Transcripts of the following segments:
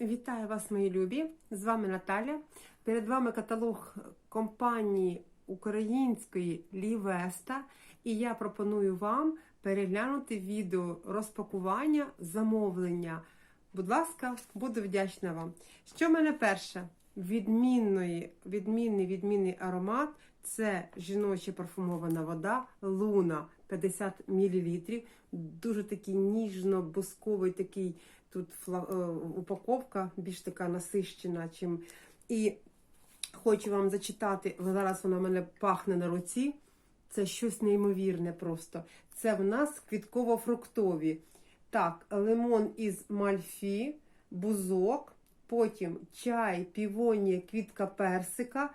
Вітаю вас, мої любі! З вами Наталя. Перед вами каталог компанії української Лівеста. І я пропоную вам переглянути відео розпакування замовлення. Будь ласка, буду вдячна вам. Що в мене перше? Відмінної, відмінний відмінний аромат це жіноча парфумована вода Луна 50 мл. Дуже такий ніжно-бусковий такий тут е, упаковка, більш така насищена, чим. І хочу вам зачитати, зараз вона в мене пахне на руці. Це щось неймовірне просто. Це в нас квітково-фруктові. Так, лимон із мальфі, бузок, потім чай, півонія, квітка персика,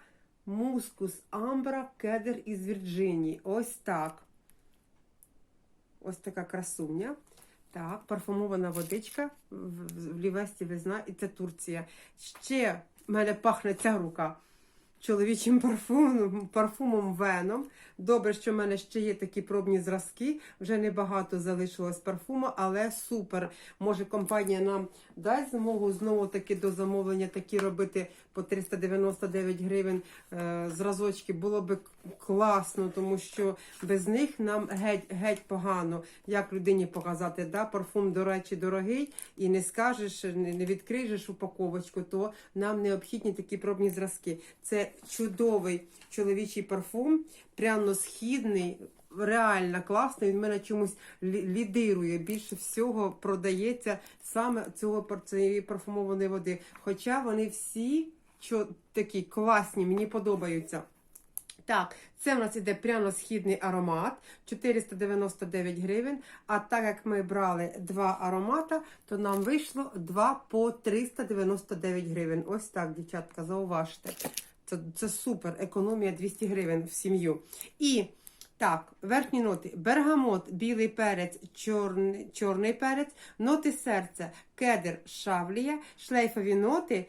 мускус, амбра, кедр із Вірджинії. Ось так. Ось така красуня. Так, парфумована водичка в, Лівесті, ви знаєте, і це Турція. Ще в мене пахне ця рука чоловічим парфумом, парфумом веном. Добре, що в мене ще є такі пробні зразки. Вже небагато залишилось парфуму, але супер. Може, компанія нам дасть змогу знову таки до замовлення такі робити по 399 гривень е, зразочки. Було би класно, тому що без них нам геть геть погано. Як людині показати, да? парфум, до речі, дорогий, і не скажеш, не відкриєш упаковочку, то нам необхідні такі пробні зразки. Це чудовий чоловічий парфум, пряно-східний, реально класний. Він мене чомусь лі- лідирує. Більше всього продається саме цього цієї парфумованої води. Хоча вони всі що, такі класні, мені подобаються. Так, це в нас іде пряно-східний аромат 499 гривень. А так як ми брали два аромата, то нам вийшло два по 399 гривень. Ось так, дівчатка, зауважте. Це, це супер, економія 200 гривень в сім'ю. І так, верхні ноти: бергамот, білий перець, чорний, чорний перець, ноти серця, кедр, шавлія, шлейфові ноти,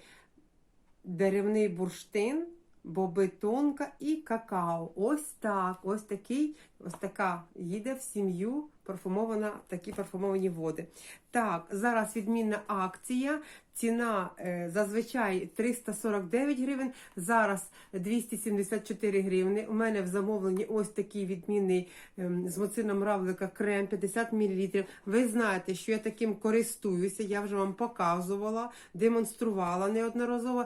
деревний бурштин, боби тонка і какао. Ось так, ось такий, ось така їде в сім'ю парфумована, такі парфумовані води. Так, зараз відмінна акція. Ціна е, зазвичай 349 гривень, зараз 274 гривни. У мене в замовленні ось такий відмінний ем, з моцином равлика крем 50 мл. Ви знаєте, що я таким користуюся, я вже вам показувала, демонструвала неодноразово.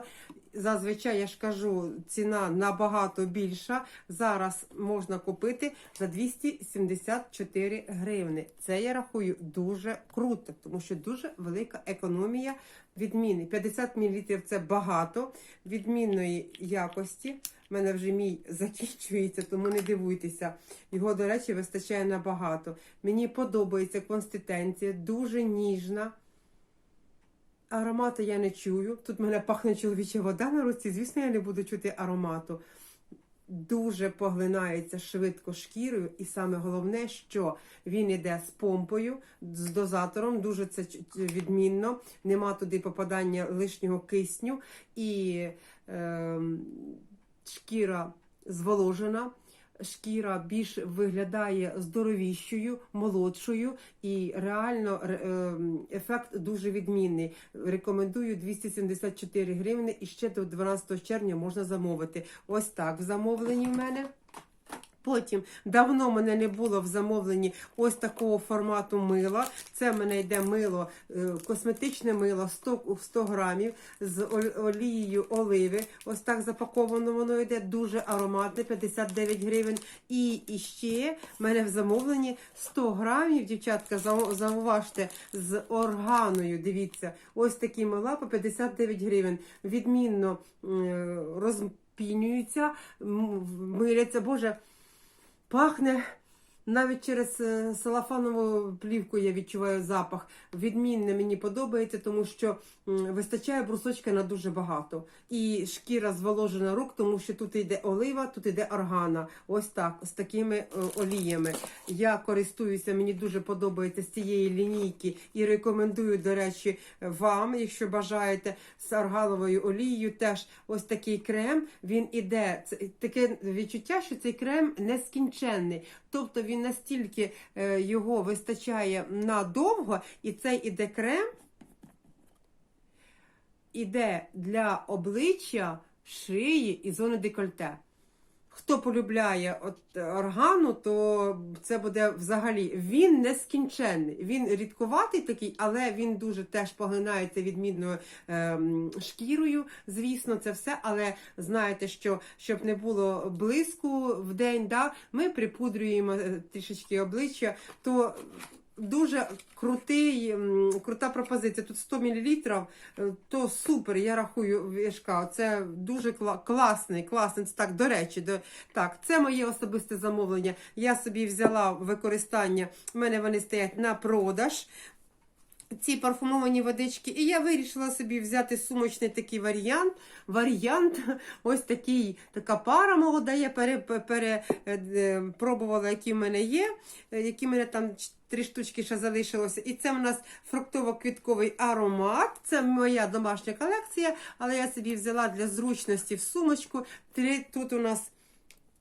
Зазвичай я ж кажу, ціна набагато більша. Зараз можна купити за 274 гривни. Це я рахую дуже круто, тому що дуже велика економія відміни. 50 мл це багато відмінної якості. У мене вже мій закінчується, тому не дивуйтеся. Його, до речі, вистачає набагато. Мені подобається консистенція, дуже ніжна. Аромату я не чую. Тут мене пахне чоловіча вода на руці. Звісно, я не буду чути аромату. Дуже поглинається швидко шкірою, і саме головне, що він іде з помпою, з дозатором. Дуже це відмінно. Нема туди попадання лишнього кисню, і е, шкіра зволожена. Шкіра більш виглядає здоровіщою, молодшою, і реально ем, ефект дуже відмінний. Рекомендую 274 гривні і ще до 12 червня можна замовити. Ось так в замовленні в мене. Потім давно мене не було в замовленні ось такого формату мила. Це в мене йде мило, е, косметичне мило 100, 100 грамів з олією оливи. Ось так запаковано воно йде, дуже ароматне, 59 гривень. І, ще в мене в замовленні 100 грамів, дівчатка, зауважте, з органою. Дивіться, ось такі мила по 59 гривень. Відмінно е, розпінюються, миляться. Боже, Пахне навіть через е, салафанову плівку я відчуваю запах. Відмінне мені подобається, тому що вистачає брусочка на дуже багато. І шкіра зволожена рук, тому що тут йде олива, тут йде органа. Ось так, з такими е, оліями. Я користуюся, мені дуже подобається з цієї лінійки і рекомендую, до речі, вам, якщо бажаєте, з аргановою олією, теж ось такий крем. Він іде. Таке відчуття, що цей крем нескінченний. Тобто він настільки е, його вистачає надовго, і цей іде крем. іде для обличчя, шиї і зони декольте. Хто полюбляє от е, органу, то це буде взагалі. Він нескінченний. Він рідкуватий такий, але він дуже теж поглинається відмінною ем, шкірою. Звісно, це все. Але знаєте, що щоб не було блиску в день, да, ми припудрюємо е, трішечки обличчя, то дуже крутий, крута пропозиція. Тут 100 мл, е, то супер, я рахую вішка. Це дуже кла- класний, класний. Це так, до речі, до, так, це моє особисте замовлення. Я собі взяла використання, в мене вони стоять на продаж. Ці парфумовані водички, і я вирішила собі взяти сумочний такий варіант. Варіант, ось такий, така пара молода. Я пере, пере, е, е, які в мене є, е, які в мене там три штучки ще залишилося. І це в нас фруктово-квітковий аромат. Це моя домашня колекція, але я собі взяла для зручності в сумочку. Три, тут у нас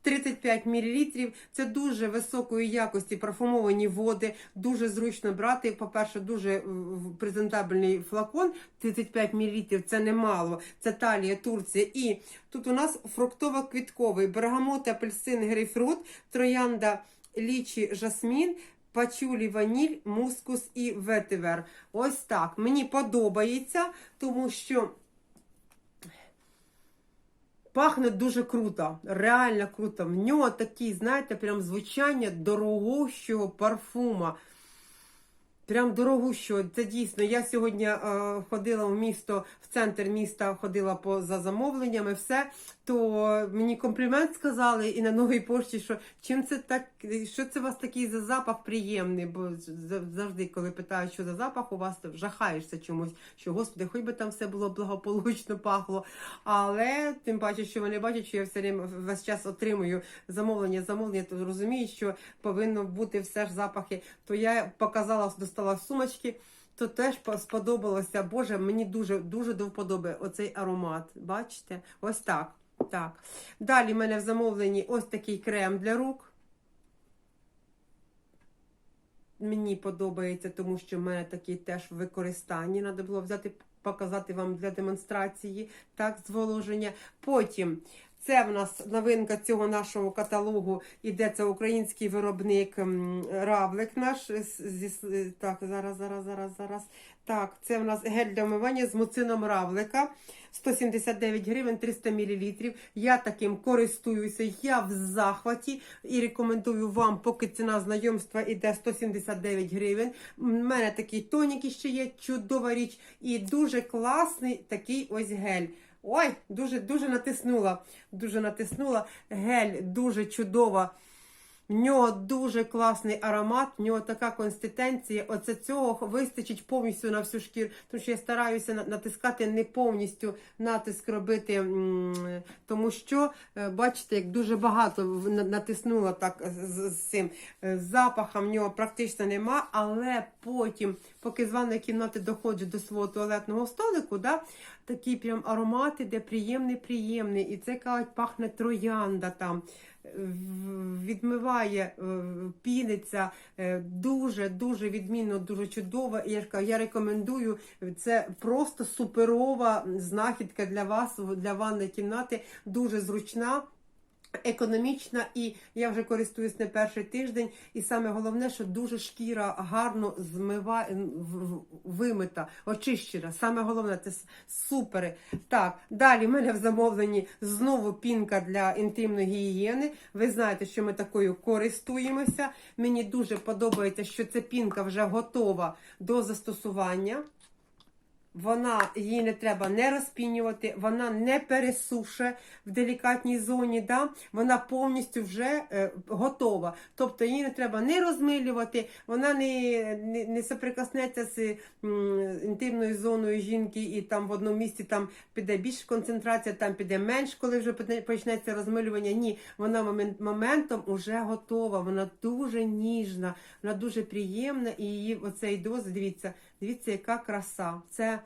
35 мл. Це дуже високої якості парфумовані води. Дуже зручно брати. По-перше, дуже е, презентабельний флакон. 35 мл це немало. Це Талія, Турція. І тут у нас фруктово-квітковий бергамот, апельсин, грейпфрут, троянда, лічі, жасмін. Пачулі, ваніль, мускус і ветивер. Ось так. Мені подобається, тому що Пахне дуже круто, реально круто. В нього такий, знаєте, прям звучання дорогущого парфума. Прям дорогущого. Це дійсно. Я сьогодні е, ходила в місто, в центр міста ходила по за замовленнями, все. То мені комплімент сказали і на новій пошті, що чим це так, що це у вас такий за запах приємний? Бо завжди, коли питають, що за запах, у вас жахаєшся чомусь, що господи, хоч би там все було благополучно пахло. Але тим паче, що вони бачать, що я все время весь час отримую замовлення, замовлення, то розумію, що повинно бути все ж запахи. То я показала, достала з сумочки. То теж сподобалося. Боже, мені дуже дуже до вподоби оцей аромат. Бачите? Ось так. так. Далі в мене в замовленні ось такий крем для рук. Мені подобається, тому що в мене такий теж в використанні. Треба було взяти, показати вам для демонстрації, так, зволоження. Потім це в нас новинка цього нашого каталогу. Це український виробник Равлик наш. так, зараз, зараз, зараз, зараз. Так, це в нас гель для вмивання з муцином Равлика. 179 гривень, 300 мл. Я таким користуюся, я в захваті і рекомендую вам, поки ціна знайомства іде 179 гривень. У мене такий тонік ще є, чудова річ, і дуже класний такий ось гель. Ой, дуже дуже натиснула. Дуже натиснула. Гель дуже чудова. В нього дуже класний аромат, в нього така консистенція. Оце цього вистачить повністю на всю шкіру. Тому що я стараюся натискати не повністю натиск робити, тому що е, бачите, як дуже багато натиснула так з, цим Е, запаха в нього практично нема, але потім, поки з ванної кімнати доходжу до свого туалетного столику, да, такі прям аромати, де приємний, приємний. І це кажуть, пахне троянда там. Відмиває, е, піниться е, дуже, дуже відмінно, дуже чудово. І я я рекомендую. Це просто суперова знахідка для вас, для ванної кімнати, дуже зручна. Економічна, і я вже користуюсь не перший тиждень. І саме головне, що дуже шкіра гарно в- вимита, очищена. Саме головне, це супери. Так, далі в мене в замовленні знову пінка для інтимної гігієни. Ви знаєте, що ми такою користуємося. Мені дуже подобається, що ця пінка вже готова до застосування. Вона її не треба не розпінювати, вона не пересуше в делікатній зоні. Да? Вона повністю вже е, готова. Тобто її не треба не розмилювати, вона не, не, не соприкоснеться з інтимною зоною жінки, і там в одному місці там піде більше концентрація, там піде менш, коли вже почне- почнеться розмилювання. Ні, вона момент, моментом вже готова, вона дуже ніжна, вона дуже приємна, і її оцей доз, дивіться, дивіться, яка краса. Це,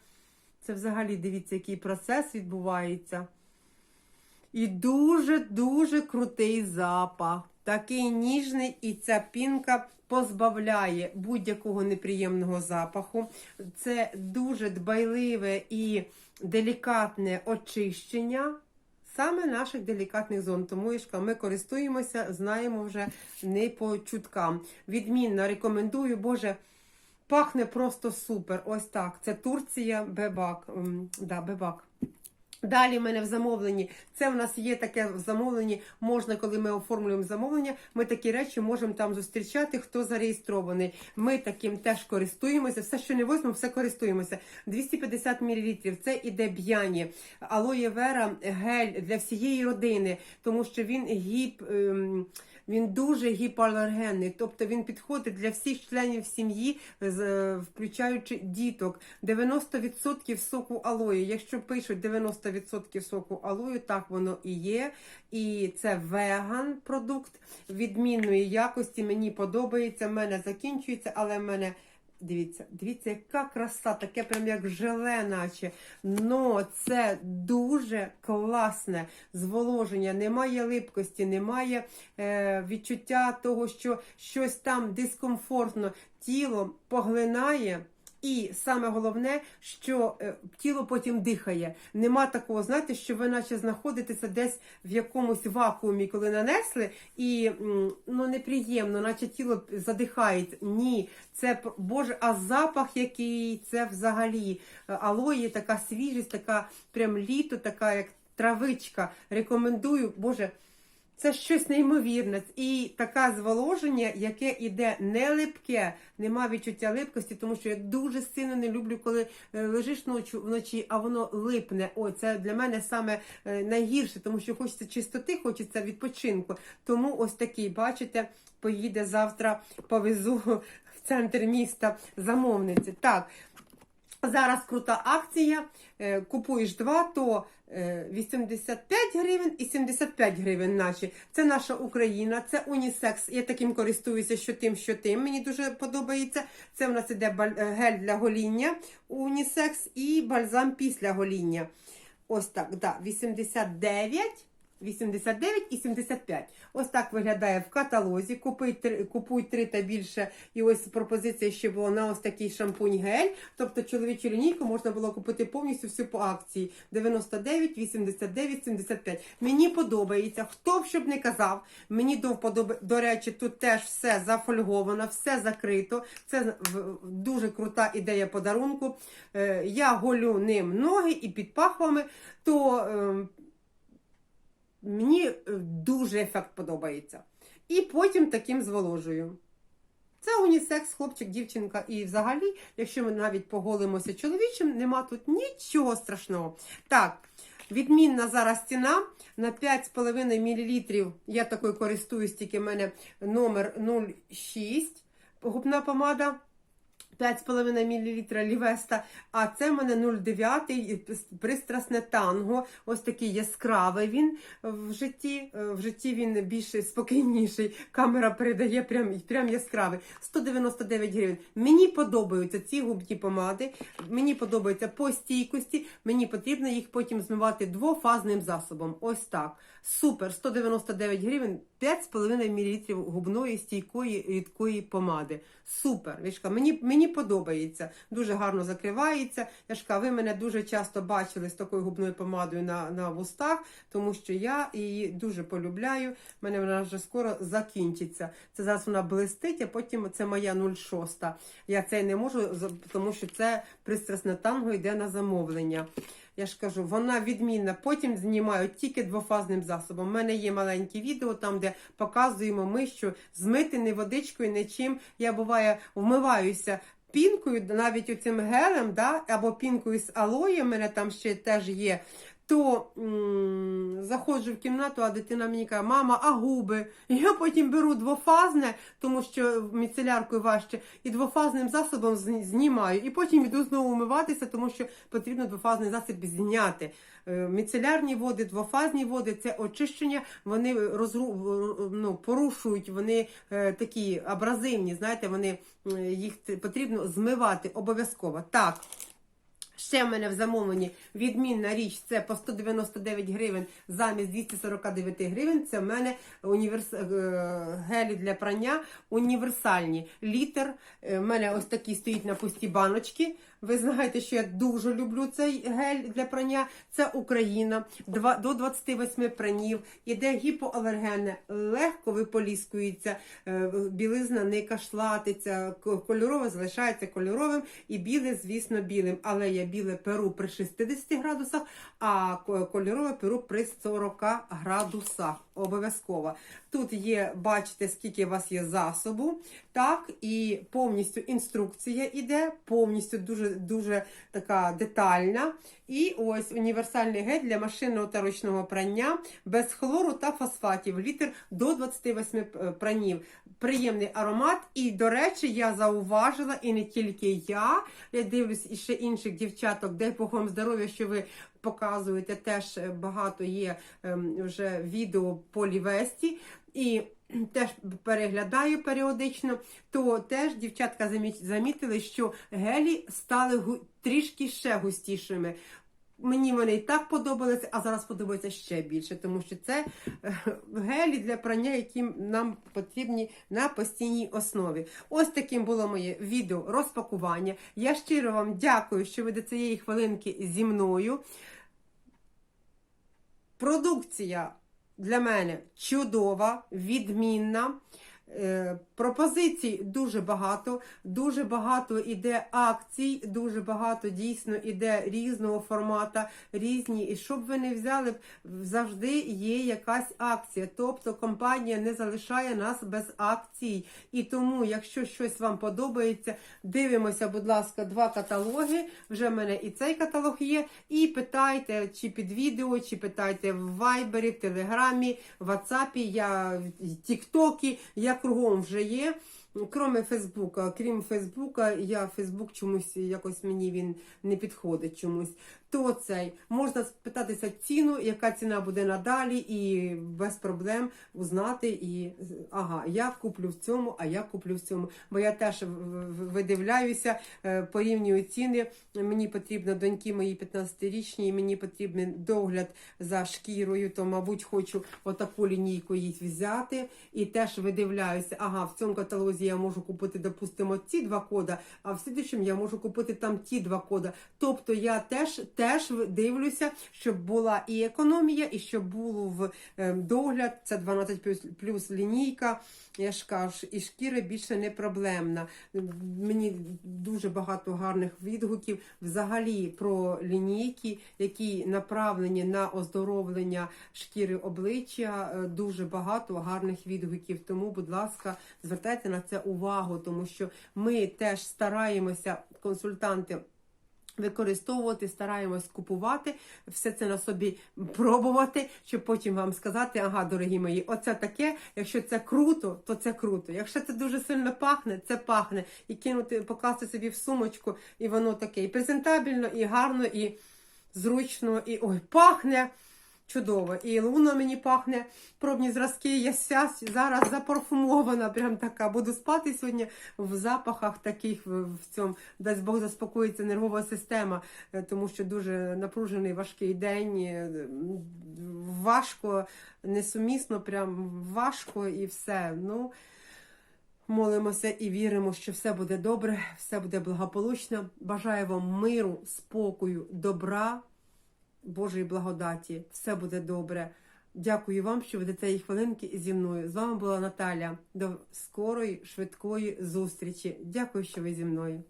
це взагалі дивіться, який процес відбувається. І дуже-дуже крутий запах. такий ніжний, і ця пінка позбавляє будь-якого неприємного запаху. Це дуже дбайливе і делікатне очищення. Саме наших делікатних зон. Тому Ішка, ми користуємося, знаємо вже не по чуткам. Відмінно рекомендую, Боже, пахне просто супер. Ось так. Це Турція, бебак. Да, бебак. Далі в мене в замовленні. Це в нас є таке в замовленні. Можна, коли ми оформлюємо замовлення, ми такі речі можемо там зустрічати, хто зареєстрований. Ми таким теж користуємося. Все, що не возьмемо, все користуємося. 250 мл. Це іде б'яні. Алоє вера гель для всієї родини, тому що він гіп. ем, він дуже гіпоалергенний, тобто він підходить для всіх членів сім'ї, е, включаючи діток. 90% соку алої. Якщо пишуть 90% соку алою, так воно і є. І це веган продукт відмінної якості. Мені подобається, в мене закінчується, але в мене. Дивіться, дивіться, яка краса, таке прям як желе, наче. Но це дуже класне зволоження. Немає липкості, немає е, відчуття того, що щось там дискомфортно. Тіло поглинає. І саме головне, що е, тіло потім дихає. Нема такого, знаєте, що ви наче знаходитеся десь в якомусь вакуумі, коли нанесли, і ну неприємно, наче тіло задихається. Ні, це боже, а запах який це взагалі е, алої, така свіжість, така прям літо, така як травичка. Рекомендую, боже. Це щось неймовірне. І таке зволоження, яке іде не липке, нема відчуття липкості, тому що я дуже сильно не люблю, коли е, лежиш ночі, вночі, а воно липне. Ой, це для мене саме е, найгірше, тому що хочеться чистоти, хочеться відпочинку. Тому ось такий, бачите, поїде завтра, повезу в центр міста замовниці. Так, Зараз крута акція. Е, Купуєш два, то е, 85 гривень і 75 гривень наші. Це наша Україна, це унісекс. Я таким користуюся, що тим, що тим. Мені дуже подобається. Це в нас іде е, гель для гоління унісекс і бальзам після гоління. Ось так, да, 89. 89 і 75. Ось так виглядає в каталозі. Купуй три, купуй три та більше. І ось пропозиція ще була на ось такий шампунь-гель. Тобто чоловічу лінійку можна було купити повністю всю по акції. 99, 89, 75. Мені подобається. Хто б щоб не казав, мені до вподоби. До речі, тут теж все зафольговано, все закрито. Це дуже крута ідея подарунку. Е, Я голю ним ноги і під пахвами, то. Мені е, дуже ефект подобається. І потім таким зволожую. Це унісекс, хлопчик, дівчинка. І взагалі, якщо ми навіть поголимося чоловічим, нема тут нічого страшного. Так, відмінна зараз ціна на 5,5 мл. Я такою користуюсь, тільки в мене номер 06 губна помада. 5,5 мл лівеста, а це в мене 0,9 пристрасне танго. Ось такий яскравий він в житті. Е, В житті він більш спокійніший. Камера передає прям, прям яскравий. 199 гривень. Мені подобаються ці губні помади. Мені подобається по стійкості. Мені потрібно їх потім змивати двофазним засобом. Ось так. Супер, 199 гривень, 5,5 мл губної стійкої рідкої помади. Супер. Мені, мені подобається. Дуже гарно закривається. Яшка, ви мене дуже часто бачили з такою губною помадою на, на вустах, тому що я її дуже полюбляю. У мене вона вже скоро закінчиться. Це зараз вона блистить, а потім це моя 06. Я це не можу, тому що це пристрасне танго йде на замовлення. Я ж кажу, вона відмінна. Потім знімаю тільки двофазним засобом. У мене є маленьке відео, там, де показуємо ми, що змити не водичкою, нічим. Я буває вмиваюся пінкою, навіть оцим гелем, да, або пінкою з алоєм, у мене там ще теж є. То заходжу в кімнату, а дитина мені каже, мама, а губи? Я потім беру двофазне, тому що міцеляркою важче, і двофазним засобом знімаю. І потім йду знову умиватися, тому що потрібно двофазний засіб зняти. Е, Міцелярні води, двофазні води це очищення, вони розру, ну, порушують, вони е, такі абразивні, знаєте, вони їх потрібно змивати обов'язково. Так. Ще в мене в замовленні відмінна річ це по 199 гривень замість 249 гривень. Це в мене універс... е, гелі для прання універсальні. Літр. Е, В мене ось такі стоїть на пусті баночки. Ви знаєте, що я дуже люблю цей гель для прання. Це Україна. Два, до 28 пранів. Іде гіпоалергенне, легко виполіскується, е, білизна не кашлатиться, кольорове залишається кольоровим і біле, звісно, білим. Але я біле перу при 60 градусах, а кольорове перу при 40 градусах. Обов'язково. Тут є, бачите, скільки у вас є засобу, так, і повністю інструкція іде, повністю дуже, дуже така детальна. І ось універсальний гель для машинного та ручного прання без хлору та фосфатів, літр до 28 пранів. Приємний аромат. І, до речі, я зауважила, і не тільки я, я дивлюсь і ще інших дівчаток, дай Бог вам здоров'я, що ви показуєте. Теж е, багато є ем, вже відео по лівесті. І теж переглядаю періодично, то теж дівчатка замітили, що гелі стали трішки ще густішими. Мені вони і так подобалися, а зараз подобаються ще більше, тому що це е, гелі для прання, які нам потрібні на постійній основі. Ось таким було моє відео розпакування. Я щиро вам дякую, що ви до цієї хвилинки зі мною. Продукція для мене чудова, відмінна. Е, Пропозицій дуже багато, дуже багато іде акцій, дуже багато дійсно іде різного формата, різні. І щоб ви не взяли, завжди є якась акція. Тобто компанія не залишає нас без акцій. І тому, якщо щось вам подобається, дивимося, будь ласка, два каталоги. Вже в мене і цей каталог є. І питайте чи під відео, чи питайте в Вайбері, в Телеграмі, в WhatsApp, я в Тіктокі, я кругом вже є. Кроме Фейсбука, крім Фейсбука, я Фейсбук чомусь якось мені він не підходить чомусь. То цей можна спитатися ціну, яка ціна буде надалі, і без проблем узнати. І ага, я куплю в цьому, а я куплю в цьому. Бо я теж видивляюся, е, порівнюю ціни. Мені потрібно доньки мої 15-річні, мені потрібен догляд за шкірою, то, мабуть, хочу отаку лінійку їй взяти. І теж видивляюся, ага, в цьому каталозі я можу купити, допустимо, ці два кода, а в слідчому я можу купити там ті два кода. Тобто я теж, теж дивлюся, щоб була і економія, і щоб було в е, догляд. Це 12 плюс, плюс лінійка. Я ж кажу, і шкіра більше не проблемна. Мені дуже багато гарних відгуків взагалі про лінійки, які направлені на оздоровлення шкіри обличчя. Е, Дуже багато гарних відгуків. Тому, будь ласка, звертайте на це увагу, тому що ми теж стараємося, консультанти. Використовувати, стараємось купувати, все це на собі пробувати, щоб потім вам сказати, ага, дорогі мої, оце таке. Якщо це круто, то це круто. Якщо це дуже сильно пахне, це пахне. І кинути, покласти собі в сумочку, і воно таке і презентабельно, і гарно, і зручно, і ой, пахне. Чудово. І луна мені пахне, пробні зразки. Я вся зараз запарфумована, прям така. Буду спати сьогодні в запахах таких в, в цьому. Дасть Бог заспокоїться нервова система, е, тому що дуже напружений важкий день. е, Важко, несумісно, прям важко і все. Ну, Молимося і віримо, що все буде добре, все буде благополучно. Бажаю вам миру, спокою, добра. Божої благодаті. Все буде добре. Дякую вам, що ви до цієї хвилинки зі мною. З вами була Наталя. До скорої, швидкої зустрічі. Дякую, що ви зі мною.